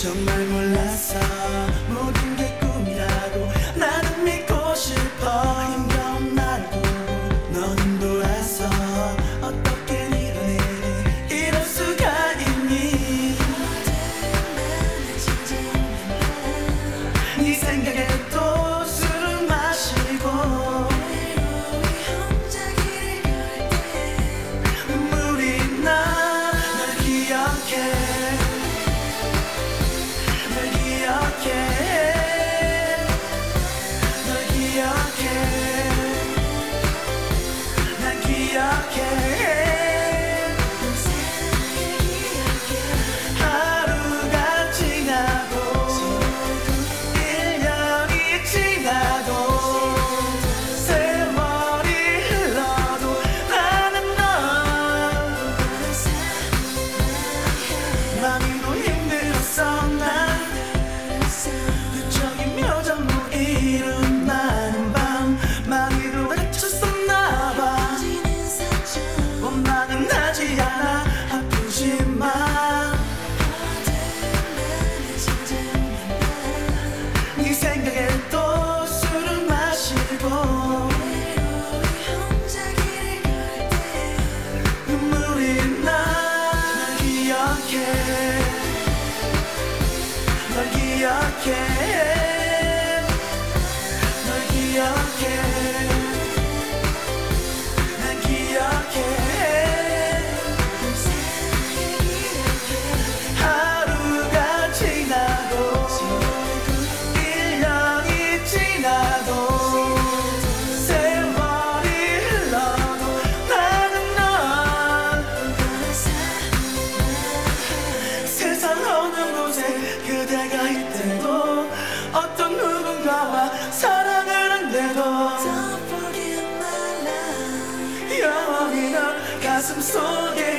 정말 나널 기억해. 널 기억해 곳에 그대가 있대도 어떤 누군가와 사랑을 한대도 영원히 너 가슴 속에